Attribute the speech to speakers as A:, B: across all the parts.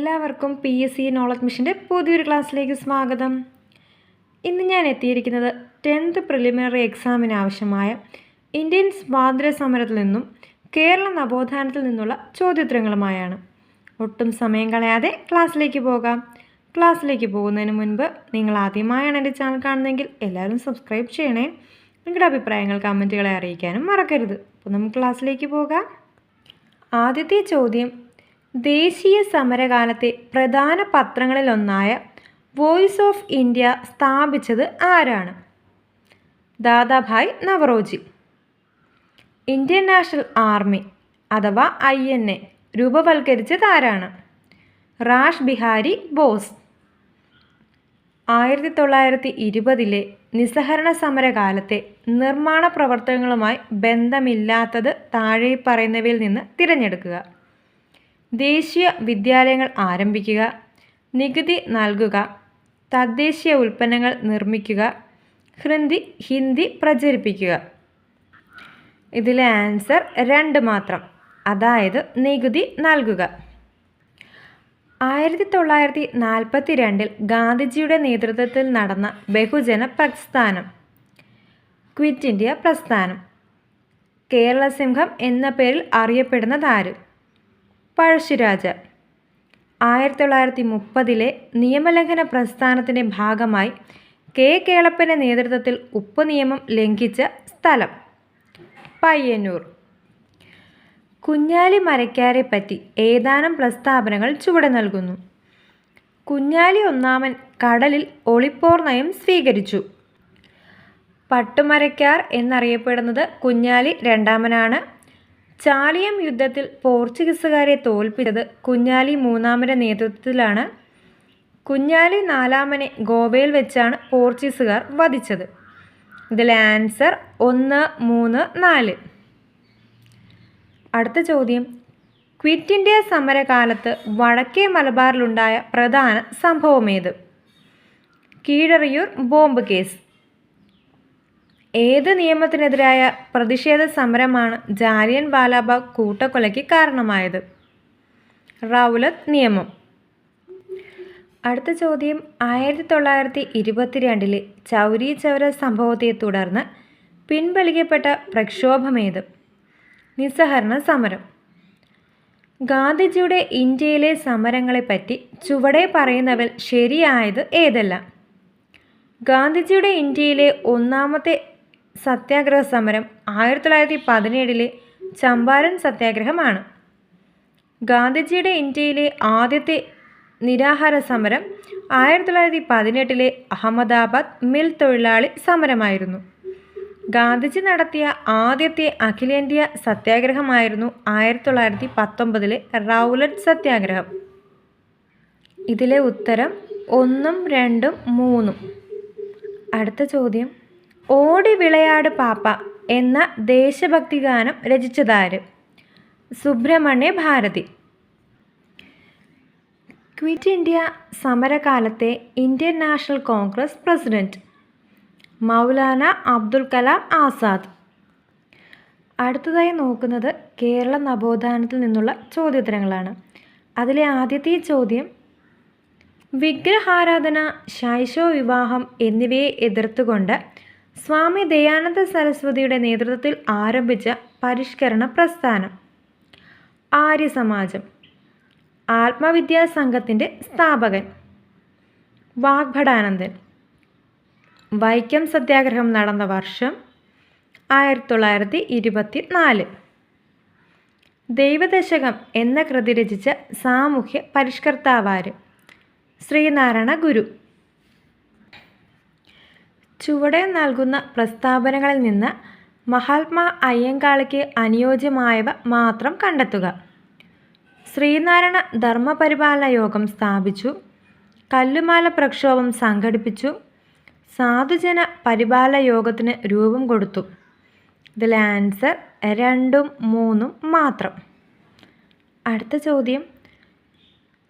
A: എല്ലാവർക്കും P S C knowledge മിഷന്റെ പുതിയൊരു ക്ലാസ്സിലേക്ക് സ്വാഗതം. ഇന്ന് ഞാൻ എത്തിയിരിക്കുന്നത് ടെൻത്ത് പ്രിലിമിനറി എക്സാമിന് ആവശ്യമായ ഇന്ത്യൻ സ്വാതന്ത്ര്യ സമരത്തിൽ നിന്നും കേരള നവോത്ഥാനത്തിൽ നിന്നുള്ള ചോദ്യോത്തരങ്ങളുമായാണ്. ഒട്ടും സമയം കളയാതെ ക്ലാസ്സിലേക്ക് പോകാം. ക്ലാസ്സിലേക്ക് പോകുന്നതിന് മുൻപ് നിങ്ങൾ ആദ്യമായാണ് എന്റെ ചാനൽ കാണുന്നതെങ്കിൽ എല്ലാവരും സബ്സ്ക്രൈബ് ചെയ്യണേ. നിങ്ങളുടെ അഭിപ്രായങ്ങൾ കമന്റുകളെ അറിയിക്കാനും മറക്കരുത്. അപ്പോൾ നമുക്ക് ക്ലാസ്സിലേക്ക് പോകാം. ആദ്യത്തെ ചോദ്യം ദേശീയ സമരകാലത്തെ പ്രധാന പത്രങ്ങളിലൊന്നായ വോയിസ് ഓഫ് ഇന്ത്യ സ്ഥാപിച്ചത് ആരാണ്? Dadabhai Naoroji. Indian national army അഥവാ ഐ എൻ എ രൂപവൽക്കരിച്ചത് ആരാണ്? റാഷ് ബിഹാരി ബോസ്. ആയിരത്തി തൊള്ളായിരത്തി ഇരുപതിലെ നിസ്സഹരണ സമരകാലത്തെ നിർമ്മാണ പ്രവർത്തനങ്ങളുമായി ബന്ധമില്ലാത്തത് താഴെ പറയുന്നവയിൽ നിന്ന് തിരഞ്ഞെടുക്കുക. ദേശീയ വിദ്യാലയങ്ങൾ ആരംഭിക്കുക. നികുതി നൽകുക. തദ്ദേശീയ ഉൽപ്പന്നങ്ങൾ നിർമ്മിക്കുക. ഹൃന്ദി ഹിന്ദി പ്രചരിപ്പിക്കുക. ഇതിലെ ആൻസർ രണ്ട് മാത്രം. അതായത് നികുതി നൽകുക. ആയിരത്തി തൊള്ളായിരത്തി നാൽപ്പത്തി രണ്ടിൽ ഗാന്ധിജിയുടെ നേതൃത്വത്തിൽ നടന്ന ബഹുജന പ്രസ്ഥാനം. ക്വിറ്റ് ഇന്ത്യ പ്രസ്ഥാനം. കേരള സിംഹം എന്ന പേരിൽ അറിയപ്പെടുന്നതാര് പഴശ്ശിരാജ. ആയിരത്തി തൊള്ളായിരത്തി മുപ്പതിലെ നിയമലംഘന പ്രസ്ഥാനത്തിന്റെ ഭാഗമായി കെ. കേളപ്പന്റെ നേതൃത്വത്തിൽ ഉപ്പ് നിയമം ലംഘിച്ച സ്ഥലം. പയ്യന്നൂർ. കുഞ്ഞാലി മരക്കാരെ പറ്റി ഏതാനും പ്രസ്താവനകൾ ചുവടെ നൽകുന്നു. കുഞ്ഞാലി ഒന്നാമൻ കടലിൽ ഒളിപ്പോർ നയം സ്വീകരിച്ചു. പട്ടുമരക്കാർ എന്നറിയപ്പെടുന്നത് കുഞ്ഞാലി രണ്ടാമനാണ്. ചാലിയം യുദ്ധത്തിൽ പോർച്ചുഗീസുകാരെ തോൽപ്പിച്ചത് കുഞ്ഞാലി മൂന്നാമന്റെ നേതൃത്വത്തിലാണ്. കുഞ്ഞാലി നാലാമനെ ഗോവയിൽ വെച്ചാണ് പോർച്ചുഗീസുകാർ വധിച്ചത്. ഇതിലെ ആൻസർ ഒന്ന് മൂന്ന് നാല്. അടുത്ത ചോദ്യം. ക്വിറ്റ് ഇന്ത്യ സമരകാലത്ത് വടക്കേ മലബാറിലുണ്ടായ പ്രധാന സംഭവമേത്? Keezhariyur bomb case. ഏത് നിയമത്തിനെതിരായ പ്രതിഷേധ സമരമാണ് ജാലിയൻ വാലാബാഗ് കൂട്ടക്കൊലയ്ക്ക് കാരണമായത്? റൗലത്ത് നിയമം. അടുത്ത ചോദ്യം. ആയിരത്തി തൊള്ളായിരത്തി ഇരുപത്തിരണ്ടിലെ ചൗരി ചൗര സംഭവത്തെ തുടർന്ന് പിൻവലിക്കപ്പെട്ട പ്രക്ഷോഭമേത്? നിസ്സഹരണ സമരം. ഗാന്ധിജിയുടെ ഇന്ത്യയിലെ സമരങ്ങളെപ്പറ്റി ചുവടെ പറയുന്നവൽ ശരിയായത് ഏതല്ല? ഗാന്ധിജിയുടെ ഇന്ത്യയിലെ ഒന്നാമത്തെ സത്യാഗ്രഹ സമരം ആയിരത്തി തൊള്ളായിരത്തി പതിനേഴിലെ ചമ്പാരൻ സത്യാഗ്രഹമാണ്. ഗാന്ധിജിയുടെ ഇന്ത്യയിലെ ആദ്യത്തെ നിരാഹാര സമരം ആയിരത്തി തൊള്ളായിരത്തി പതിനെട്ടിലെ അഹമ്മദാബാദ് മിൽ തൊഴിലാളി സമരമായിരുന്നു. ഗാന്ധിജി നടത്തിയ ആദ്യത്തെ അഖിലേന്ത്യാ സത്യാഗ്രഹമായിരുന്നു ആയിരത്തി തൊള്ളായിരത്തി പത്തൊമ്പതിലെ റൗലറ്റ് സത്യാഗ്രഹം. ഇതിലെ ഉത്തരം ഒന്നും രണ്ടും മൂന്നും. അടുത്ത ചോദ്യം. ഓടി വിളയാട് പാപ്പ എന്ന ദേശഭക്തി ഗാനം രചിച്ചതാര്? Subramania Bharati. Quit India സമരകാലത്തെ Indian national congress president Maulana Abdul Kalam Azad. അടുത്തതായി നോക്കുന്നത് കേരള നവോത്ഥാനത്തിൽ നിന്നുള്ള ചോദ്യോത്തരങ്ങളാണ്. അതിലെ ആദ്യത്തെ ചോദ്യം വിഗ്രഹാരാധന ശൈശവ വിവാഹം എന്നിവയെ എതിർത്തുകൊണ്ട് സ്വാമി ദയാനന്ദ സരസ്വതിയുടെ നേതൃത്വത്തിൽ ആരംഭിച്ച പരിഷ്കരണ പ്രസ്ഥാനം. ആര്യസമാജം. ആത്മവിദ്യാ സംഘത്തിന്റെ സ്ഥാപകൻ. വാഗ്ഭടാനന്ദൻ. വൈക്കം സത്യാഗ്രഹം നടന്ന വർഷം ആയിരത്തി തൊള്ളായിരത്തി ഇരുപത്തി നാല് ദൈവദശകം എന്ന കൃതി രചിച്ച സാമൂഹ്യ പരിഷ്കർത്താവാര് ശ്രീനാരായണ ഗുരു. ചുവടെ നൽകുന്ന പ്രസ്താവനകളിൽ നിന്ന് മഹാത്മാ അയ്യങ്കാളിക്ക് അനുയോജ്യമായവ മാത്രം കണ്ടെത്തുക. ശ്രീനാരായണ ധർമ്മപരിപാലന യോഗം സ്ഥാപിച്ചു. കല്ലുമാല പ്രക്ഷോഭം സംഘടിപ്പിച്ചു. സാധുജന പരിപാലന യോഗത്തിന് രൂപം കൊടുത്തു. ഇതിലെ ആൻസർ രണ്ടും മൂന്നും മാത്രം. അടുത്ത ചോദ്യം.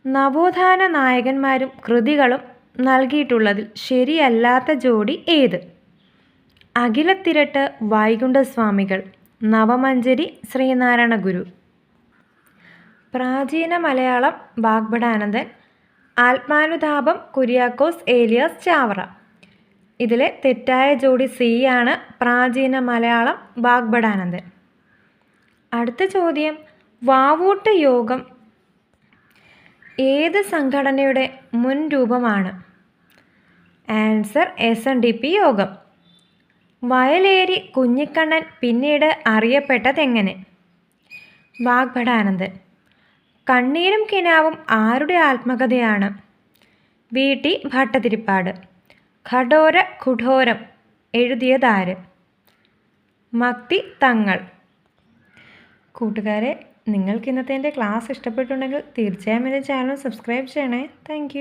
A: നവോത്ഥാന നായകന്മാരും കൃതികളും നൽകിയിട്ടുള്ളതിൽ ശരിയല്ലാത്ത ജോഡി ഏത്? അഖിലത്തിരട്ട് വൈകുണ്ഠസ്വാമികൾ നവമഞ്ചരി ശ്രീനാരായണ ഗുരു പ്രാചീന മലയാളം വാഗ്ഭടാനന്ദൻ. ആത്മാനുതാപം കുര്യാക്കോസ് ഏലിയാസ് ചാവറ. ഇതിലെ തെറ്റായ ജോഡി സി ആണ് പ്രാചീന മലയാളം വാഗ്ഭടാനന്ദൻ. അടുത്ത ചോദ്യം. വാവൂട്ട് യോഗം ഏത് സംഘടനയുടെ മുൻ രൂപമാണ്? Answer S N D P യോഗം. വയലേരി കുഞ്ഞിക്കണ്ണൻ പിന്നീട് അറിയപ്പെട്ടതെങ്ങനെ വാഗ്ഭടാനന്ദൻ. കണ്ണീരും കിനാവും ആരുടെ ആത്മകഥയാണ്? വി. ടി. ഭട്ടതിരിപ്പാട്. ഘടോര കുഠോരം എഴുതിയതാര് മക്തി തങ്ങൾ. കൂട്ടുകാരെ നിങ്ങൾക്ക് ഇന്നത്തെ എന്റെ ക്ലാസ് ഇഷ്ടപ്പെട്ടുണ്ടെങ്കിൽ തീർച്ചയായും എന്റെ ചാനൽ സബ്സ്ക്രൈബ് ചെയ്യണേ. താങ്ക്